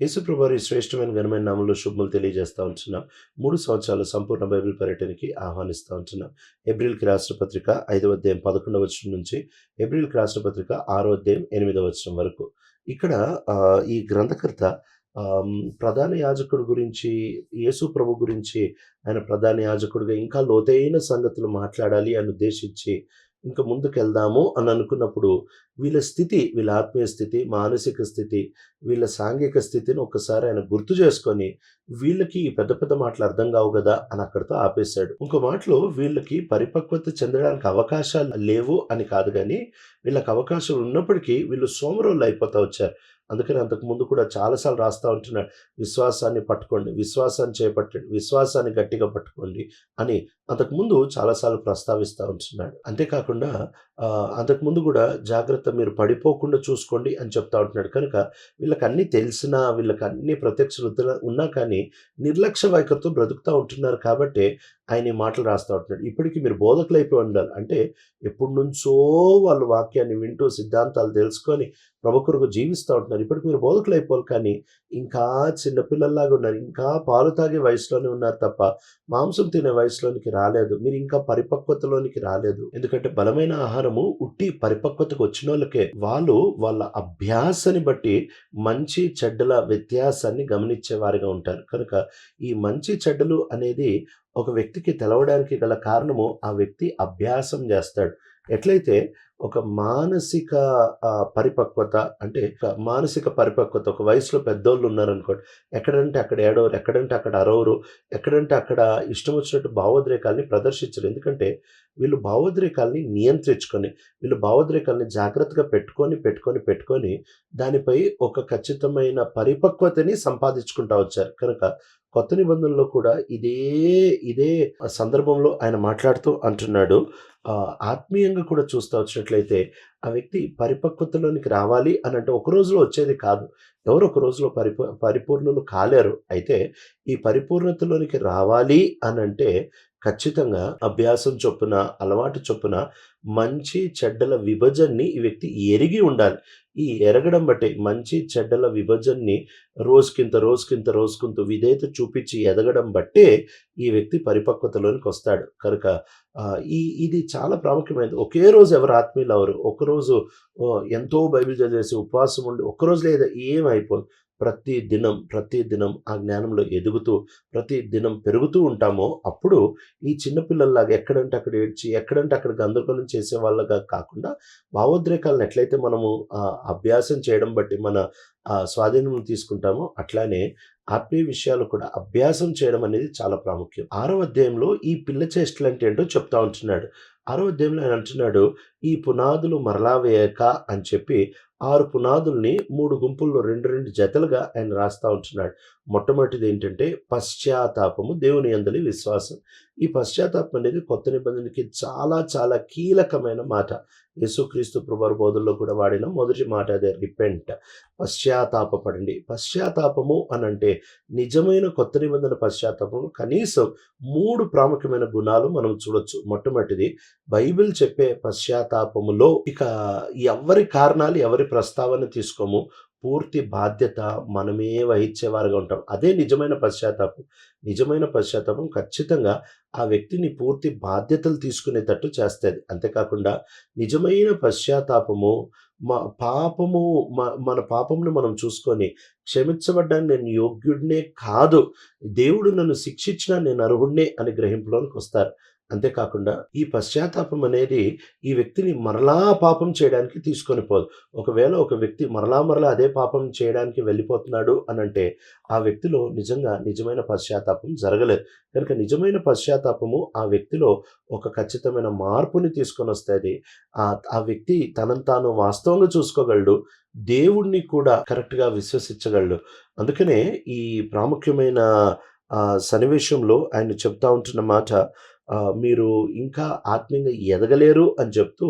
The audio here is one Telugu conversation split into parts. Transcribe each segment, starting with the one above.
యేసుప్రభువారి శ్రేష్టమైన ఘనమైన నామంలో శుభములు తెలియజేస్తూ ఉంటున్నాం. మూడు సంవత్సరాల సంపూర్ణ బైబిల్ పర్యటనకి ఆహ్వానిస్తూ ఉంటున్నాం. ఏప్రిల్కి రాష్ట్రపత్రిక ఐదవ అధ్యాయం పదకొండవ వచనం నుంచి ఏప్రిల్కి రాష్ట్రపత్రిక ఆరో అధ్యాయం ఎనిమిదవ వచనం వరకు. ఇక్కడ ఈ గ్రంథకర్త ప్రధాన యాజకుడు గురించి యేసు ప్రభు గురించి ఆయన ప్రధాన యాజకుడిగా ఇంకా లోతైన సంగతులు మాట్లాడాలి అని ఉద్దేశించి ఇంకా ముందుకు వెళ్దాము అని అనుకున్నప్పుడు వీళ్ళ స్థితి వీళ్ళ ఆత్మీయ స్థితి మానసిక స్థితి వీళ్ళ సాంఘిక స్థితిని ఒక్కసారి ఆయన గుర్తు చేసుకొని వీళ్ళకి ఈ పెద్ద పెద్ద మాటలు అర్థం కావు కదా అని అక్కడితో ఆపేశాడు. ఇంకో మాటలో వీళ్ళకి పరిపక్వత చెందడానికి అవకాశాలు లేవు అని కాదు కానీ వీళ్ళకి అవకాశాలు ఉన్నప్పటికీ వీళ్ళు సోమరోళ్ళు అయిపోతా వచ్చారు. అందుకని అంతకు ముందు కూడా చాలాసార్లు రాస్తా ఉంటున్నాడు. విశ్వాసాన్ని పట్టుకోండి విశ్వాసాన్ని చేపట్టండి విశ్వాసాన్ని గట్టిగా పట్టుకోండి అని అంతకుముందు చాలాసార్లు ప్రస్తావిస్తూ ఉంటున్నాడు. అంతేకాకుండా అంతకుముందు కూడా జాగ్రత్త మీరు పడిపోకుండా చూసుకోండి అని చెప్తా ఉంటున్నాడు. కనుక వీళ్ళకి అన్నీ తెలిసినా వీళ్ళకి అన్ని ప్రత్యక్ష ఉన్నా కానీ నిర్లక్ష్య వైఖరితో బ్రతుకుతూ ఉంటున్నారు కాబట్టి ఆయన ఈ మాటలు రాస్తూ ఉంటున్నాడు. ఇప్పటికీ మీరు బోధకులు అయిపోయి ఉండాలి. అంటే ఎప్పటి నుంచో వాళ్ళు వాక్యాన్ని వింటూ సిద్ధాంతాలు తెలుసుకొని ప్రభు కొరకు జీవిస్తూ ఉంటున్నారు. ఇప్పటికి మీరు బోధకులు అయిపోవాలి కానీ ఇంకా చిన్నపిల్లల్లాగా ఉన్నారు. ఇంకా పాలు తాగే వయసులోనే ఉన్నారు తప్ప మాంసం తినే వయసులోనికి రాలేదు. మీరు ఇంకా పరిపక్వతలోనికి రాలేదు. ఎందుకంటే బలమైన ఆహారం ఆహారము ఉట్టి పరిపక్వతకు వచ్చిన వాళ్ళకే వాళ్ళు వాళ్ళ అభ్యాసాన్ని బట్టి మంచి చెడ్డల వ్యత్యాసాన్ని గమనించేవారిగా ఉంటారు. కనుక ఈ మంచి చెడ్డలు అనేది ఒక వ్యక్తికి తెలవడానికి గల కారణము ఆ వ్యక్తి అభ్యాసం చేస్తాడు. ఎట్లయితే ఒక మానసిక పరిపక్వత అంటే మానసిక పరిపక్వత ఒక వయసులో పెద్దోళ్ళు ఉన్నారనుకోండి ఎక్కడంటే అక్కడ ఏడవరు ఎక్కడంటే అక్కడ అరవరు ఎక్కడంటే అక్కడ ఇష్టం వచ్చినట్టు భావోద్రేకాల్ని ప్రదర్శించరు. ఎందుకంటే వీళ్ళు భావోద్రేకాల్ని నియంత్రించుకొని వీళ్ళు భావోద్రేకాల్ని జాగ్రత్తగా పెట్టుకొని పెట్టుకొని పెట్టుకొని దానిపై ఒక ఖచ్చితమైన పరిపక్వతని సంపాదించుకుంటా వచ్చారు. కనుక కొత్త నిబంధనలో కూడా ఇదే ఇదే సందర్భంలో ఆయన మాట్లాడుతూ అంటున్నాడు ఆత్మీయంగా కూడా చూస్తూ వచ్చినట్లయితే ఆ వ్యక్తి పరిపక్వతలోనికి రావాలి అని అంటే ఒక రోజులో వచ్చేది కాదు. ఎవరు ఒక రోజులో పరిపూ పరిపూర్ణులు కాలేరు. అయితే ఈ పరిపూర్ణతలోనికి రావాలి అని అంటే ఖచ్చితంగా అభ్యాసం చొప్పున అలవాటు చొప్పున మంచి చెడ్డల విభజనని ఈ వ్యక్తి ఎరిగి ఉండాలి. ఈ ఎరగడం బట్టి మంచి చెడ్డల విభజనని రోజుకింత రోజుకింత రోజుకింత విధేయత చూపించి ఎదగడం బట్టే ఈ వ్యక్తి పరిపక్వతలోనికి వస్తాడు. కనుక ఈ ఇది చాలా ప్రాముఖ్యమైనది. ఒకే రోజు ఎవరు ఆత్మీయులు అవరు. ఒకరోజు ఎంతో బైబిల్ చదివేసి ఉపవాసం ఉండి ఒక్కరోజు లేదా ఏమైపోదు. ప్రతి దినం ప్రతి దినం ఆ జ్ఞానంలో ఎదుగుతూ ప్రతి దినం పెరుగుతూ ఉంటామో అప్పుడు ఈ చిన్నపిల్లల్లాగా ఎక్కడంటే అక్కడ ఏడ్చి ఎక్కడంటే అక్కడ గందరగోళం చేసే వాళ్ళగా కాకుండా భావోద్రేకాలను ఎట్లయితే మనము అభ్యాసం చేయడం బట్టి మన స్వాధీనం తీసుకుంటామో అట్లానే ఆత్మీయ విషయాలు కూడా అభ్యాసం చేయడం అనేది చాలా ప్రాముఖ్యం. ఆరో అధ్యాయంలో ఈ పిల్ల చేష్టలు అంటే ఏంటో చెప్తా ఉంటున్నాడు. ఆరో అధ్యాయంలో ఆయన అంటున్నాడు ఈ పునాదులు మరలా వేయక అని చెప్పి ఆరు పునాదుల్ని మూడు గుంపుల్లో రెండు రెండు జతలుగా ఆయన రాస్తా ఉంటున్నాడు. మొట్టమొదటిది ఏంటంటే పశ్చాత్తాపము దేవుని అందలి విశ్వాసం. ఈ పశ్చాత్తాపం అనేది కొత్త నిబంధనకి చాలా చాలా కీలకమైన మాట. యేసుక్రీస్తు ప్రభు బోధల్లో కూడా వాడిన మొదటి మాట అదే రిపెంట్. పశ్చాత్తాపపడండి. పశ్చాత్తాపము అని అంటే నిజమైన కొత్త నిబంధన పశ్చాత్తాపము కనీసం మూడు ప్రాముఖ్యమైన గుణాలు మనం చూడొచ్చు. మొట్టమొదటిది బైబిల్ చెప్పే పశ్చాత్తాపములో ఇక ఎవరి కారణాలు ఎవరి ప్రస్తావన తీసుకోము. పూర్తి బాధ్యత మనమే వహించేవారుగా ఉంటాం. అదే నిజమైన పశ్చాత్తాపం. నిజమైన పశ్చాత్తాపం ఖచ్చితంగా ఆ వ్యక్తిని పూర్తి బాధ్యతలు తీసుకునేటట్టు చేస్తుంది. అంతేకాకుండా నిజమైన పశ్చాత్తాపము మా పాపము మన పాపమును మనం చూసుకొని క్షమించబడ్డాన్ని నేను యోగ్యుడినే కాదు. దేవుడు నన్ను శిక్షించినా నేను అర్హుడినే అని గ్రహింపులోనికి వస్తారు. అంతేకాకుండా ఈ పశ్చాత్తాపం అనేది ఈ వ్యక్తిని మరలా పాపం చేయడానికి తీసుకొని పోదు. ఒకవేళ ఒక వ్యక్తి మరలా మరలా అదే పాపం చేయడానికి వెళ్ళిపోతున్నాడు అని అంటే ఆ వ్యక్తిలో నిజంగా నిజమైన పశ్చాత్తాపం జరగలేదు. కనుక నిజమైన పశ్చాత్తాపము ఆ వ్యక్తిలో ఒక ఖచ్చితమైన మార్పుని తీసుకొని వస్తుంది. ఆ ఆ వ్యక్తి తనను తాను వాస్తవంగా చూసుకోగలడు. దేవుణ్ణి కూడా కరెక్ట్గా విశ్వసించగలడు. అందుకనే ఈ ప్రాముఖ్యమైన సన్నివేశంలో ఆయన చెప్తా ఉంటున్న మాట మీరు ఇంకా ఆత్మీయంగా ఎదగలేరు అని చెప్తూ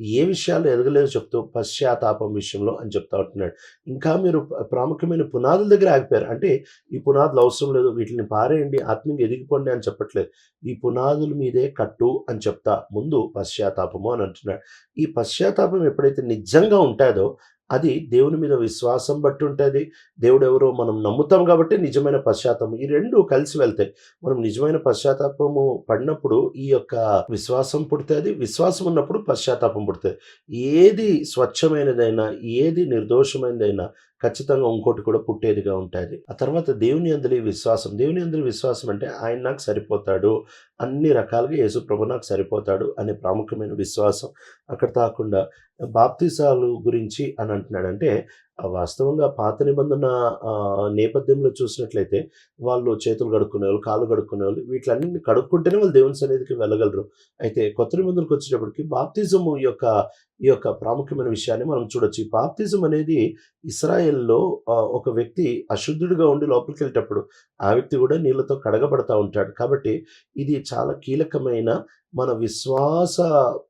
ఏ విషయాలు ఎదగలేరు చెప్తూ పశ్చాత్తాపం విషయంలో అని చెప్తా ఉంటున్నాడు. ఇంకా మీరు ప్రాముఖ్యమైన పునాదుల దగ్గర ఆగిపోయారు. అంటే ఈ పునాదులు అవసరం లేదు వీటిని పారేయండి ఆత్మీయంగా ఎదిగిపోండి అని చెప్పట్లేదు. ఈ పునాదుల మీదే కట్టు అని చెప్తా ముందు పశ్చాత్తాపము అని అంటున్నాడు. ఈ పశ్చాత్తాపం ఎప్పుడైతే నిజంగా ఉంటుందో అది దేవుని మీద విశ్వాసం బట్టి ఉంటుంది దేవుడు ఎవరో మనం నమ్ముతాం కాబట్టి నిజమైన పశ్చాత్తాపం. ఈ రెండు కలిసి వెళ్తాయి మనం నిజమైన పశ్చాత్తాపము పడినప్పుడు ఈ యొక్క విశ్వాసం పుడుతుంది. విశ్వాసం ఉన్నప్పుడు పశ్చాత్తాపం పుడుతుంది. ఏది స్వచ్ఛమైనదైనా ఏది నిర్దోషమైనదైనా ఖచ్చితంగా ఇంకోటి కూడా పుట్టేదిగా ఉంటుంది. ఆ తర్వాత దేవుని అందరి విశ్వాసం. దేవుని అందరి విశ్వాసం అంటే ఆయన నాకు సరిపోతాడు అన్ని రకాలుగా యేసుప్రభు నాకు సరిపోతాడు అనే ప్రాముఖ్యమైన విశ్వాసం అక్కడ కాకుండా బాప్తిసాలు గురించి అని అంటున్నాడు అంటే వాస్తవంగా పాత నిబంధన నేపథ్యంలో చూసినట్లయితే వాళ్ళు చేతులు కడుక్కునే వాళ్ళు కాళ్ళు కడుక్కునే వాళ్ళు వీటిలన్నీ కడుక్కుంటేనే వాళ్ళు దేవుని సన్నిధికి వెళ్ళగలరు. అయితే కొత్త నిబంధనకు వచ్చేటప్పటికి బాప్తిజం యొక్క ఈ యొక్క ప్రాముఖ్యమైన విషయాన్ని మనం చూడొచ్చు. ఈ బాప్తిజం అనేది ఇస్రాయెల్లో ఒక వ్యక్తి అశుద్ధుడిగా ఉండి లోపలికి వెళ్ళేటప్పుడు ఆ వ్యక్తి కూడా నీళ్ళతో కడగబడతా ఉంటాడు. కాబట్టి ఇది చాలా కీలకమైన మన విశ్వాస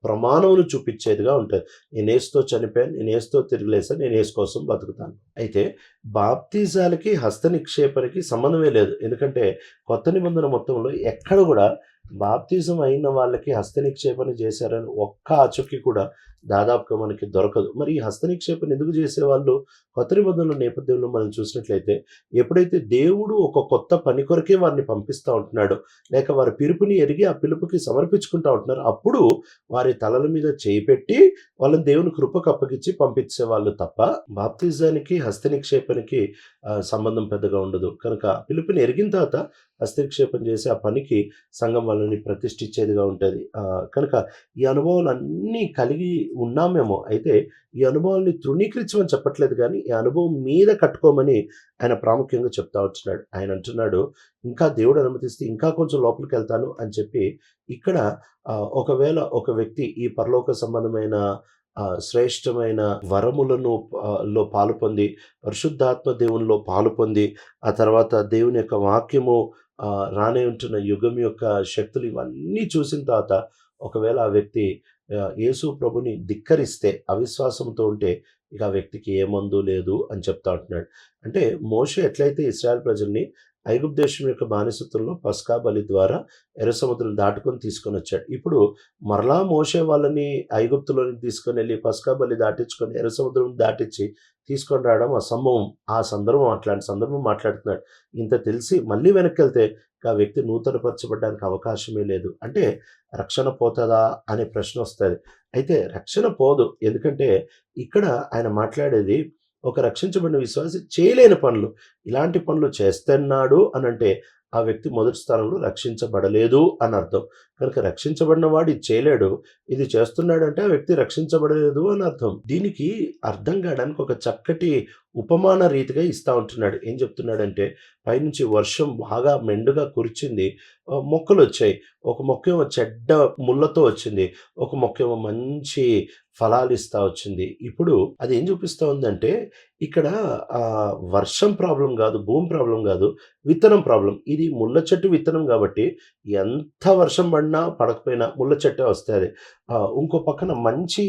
ప్రమాణమును చూపించేదిగా ఉంటుంది. నేను ఏసుతో చనిపోయాను నేను ఏసుతో తిరిగిలేసాను నేను ఏసు కోసం బతుకుతాను. అయితే బాప్తీజాలకి హస్త నిక్షేపణకి సంబంధమే లేదు. ఎందుకంటే కొత్త నిబంధన మొత్తంలో ఎక్కడ కూడా బాప్తిజం అయిన వాళ్ళకి హస్త నిక్షేపణ చేశారని ఒక్క ఆచూకీ కూడా దాదాపుగా మనకి దొరకదు. మరి ఈ హస్త నిక్షేపం ఎందుకు చేసేవాళ్ళు? కొత్త నిబంధనల నేపథ్యంలో మనం చూసినట్లయితే ఎప్పుడైతే దేవుడు ఒక కొత్త పని కొరకే వారిని పంపిస్తూ ఉంటున్నాడో లేక వారి పిలుపుని ఎరిగి ఆ పిలుపుకి సమర్పించుకుంటూ ఉంటున్నారు అప్పుడు వారి తలల మీద చేపెట్టి వాళ్ళని దేవుని కృపకు అప్పగించి పంపించేవాళ్ళు తప్ప బాప్తిజానికి హస్త నిక్షేపానికి సంబంధం పెద్దగా ఉండదు. కనుక పిలుపుని ఎరిగిన తర్వాత హస్తక్షేపం చేసి ఆ పనికి సంఘం వాళ్ళని ప్రతిష్ఠించేదిగా ఉంటుంది. కనుక ఈ అనుభవాలు అన్నీ కలిగి ఉన్నామేమో. అయితే ఈ అనుభవాన్ని తృణీకరించమని చెప్పట్లేదు కానీ ఈ అనుభవం మీద కట్టుకోమని ఆయన ప్రాముఖ్యంగా చెప్తా వచ్చినాడు. ఆయన అంటున్నాడు ఇంకా దేవుడు అనుమతిస్తే ఇంకా కొంచెం లోపలికి వెళ్తాను అని చెప్పి ఇక్కడ ఒకవేళ ఒక వ్యక్తి ఈ పరలోక సంబంధమైన శ్రేష్టమైన వరములను లో పాలు పొంది పరిశుద్ధాత్మ దేవునిలో పాలు పొంది ఆ తర్వాత దేవుని యొక్క వాక్యము రానే ఉంటున్న యుగం యొక్క శక్తులు ఇవన్నీ చూసిన తర్వాత ఒకవేళ ఆ వ్యక్తి యేసు ప్రభుని ధిక్కరిస్తే అవిశ్వాసంతో ఉంటే ఇక ఆ వ్యక్తికి ఏ మందు లేదు అని చెప్తా ఉంటున్నాడు. అంటే మోషే ఎట్లయితే ఇస్రాయల్ ప్రజల్ని ఐగుప్ దేశం యొక్క బానిసత్వంలో పస్కా బలి ద్వారా ఎర్ర సముద్రం దాటుకొని తీసుకొని వచ్చాడు. ఇప్పుడు మరలా మోసే వాళ్ళని ఐగుప్తులోని తీసుకొని వెళ్ళి పస్కా బలి దాటించుకొని ఎర్ర సముద్రం దాటించి తీసుకొని రావడం అసంభవం. ఆ సందర్భం అట్లాంటి సందర్భం మాట్లాడుతున్నాడు. ఇంత తెలిసి మళ్ళీ వెనక్కి వెళ్తే ఆ వ్యక్తి నూతనపరచబడడానికి అవకాశమే లేదు. అంటే రక్షణ పోతుందా అనే ప్రశ్న వస్తుంది. అయితే రక్షణ పోదు. ఎందుకంటే ఇక్కడ ఆయన మాట్లాడేది ఒక రక్షించబడిన విశ్వాసి చేయలేని పనులు. ఇలాంటి పనులు చేస్తున్నాడు అని అంటే ఆ వ్యక్తి మొదటి స్థానంలో రక్షించబడలేదు అని అర్థం. కనుక రక్షించబడిన వాడు ఇది చేయలేడు ఇది చేస్తున్నాడంటే ఆ వ్యక్తి రక్షించబడలేదు అని అర్థం. దీనికి అర్థం కావడానికి ఒక చక్కటి ఉపమాన రీతిగా ఇస్తూ ఉంటున్నాడు. ఏం చెప్తున్నాడంటే పైనుంచి వర్షం బాగా మెండుగా కురిచింది మొక్కలు వచ్చాయి. ఒక మొక్క ఏమో చెడ్డ ముళ్ళతో వచ్చింది. ఒక మొక్క ఏమో మంచి ఫలాలు ఇస్తా వచ్చింది. ఇప్పుడు అది ఏం చూపిస్తూ ఉందంటే ఇక్కడ ఆ, వర్షం ప్రాబ్లం కాదు భూమి ప్రాబ్లం కాదు విత్తనం ప్రాబ్లం. ఇది ముళ్ళ చెట్టు విత్తనం కాబట్టి ఎంత వర్షం పడినా పడకపోయినా ముళ్ళ చెట్టే వస్తుంది ఇంకో పక్కన మంచి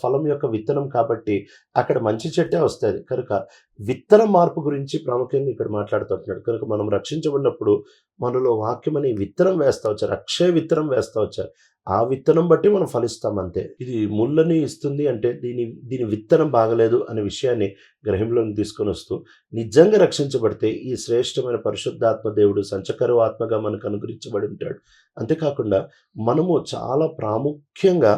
ఫలం యొక్క విత్తనం కాబట్టి అక్కడ మంచి చెట్టే వస్తుంది కనుక విత్తన మార్పు గురించి ప్రాముఖ్యంగా ఇక్కడ మాట్లాడుతున్నాడు కనుక మనం రక్షించబడినప్పుడు మనలో వాక్యం అనే విత్తనం వేస్తా వచ్చారు అక్షయ విత్తనం వేస్తా వచ్చారు. ఆ విత్తనం బట్టి మనం ఫలిస్తాం అంతే. ఇది ముళ్ళని ఇస్తుంది అంటే దీని దీని విత్తనం బాగలేదు అనే విషయాన్ని గ్రహంలోకి తీసుకొని వస్తూ నిజంగా రక్షించబడితే ఈ శ్రేష్టమైన పరిశుద్ధాత్మ దేవుడు సంచకరు ఆత్మగా మనకు అనుగ్రహించబడి ఉంటాడు. అంతేకాకుండా మనము చాలా ప్రాముఖ్యంగా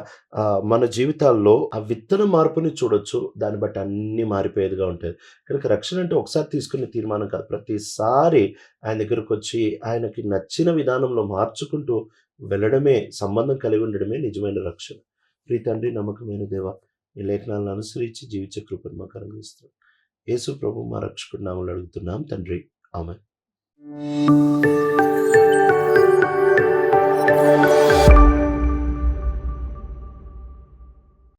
మన జీవితాల్లో ఆ విత్తన మార్పుని చూడొచ్చు. దాన్ని బట్టి అన్ని మారిపోయేదిగా ఉంటుంది కనుక రక్షణ అంటే ఒకసారి తీసుకునే తీర్మానం కాదు. ప్రతిసారి ఆయన దగ్గరకు వచ్చి ఆయనకి నచ్చిన విధానంలో మార్చుకుంటూ వెళ్ళడమే సంబంధం కలిగి ఉండడమే నిజమైన రక్షణ. ప్రీ తండ్రి నమ్మకమైన దేవ ఈ లేఖనాలను అనుసరించి జీవించే కృపను మాకు అనుగ్రహిస్తాం యేసు ప్రభు మా రక్షకుడు నామలు అడుగుతున్నాం. తండ్రి ఆమె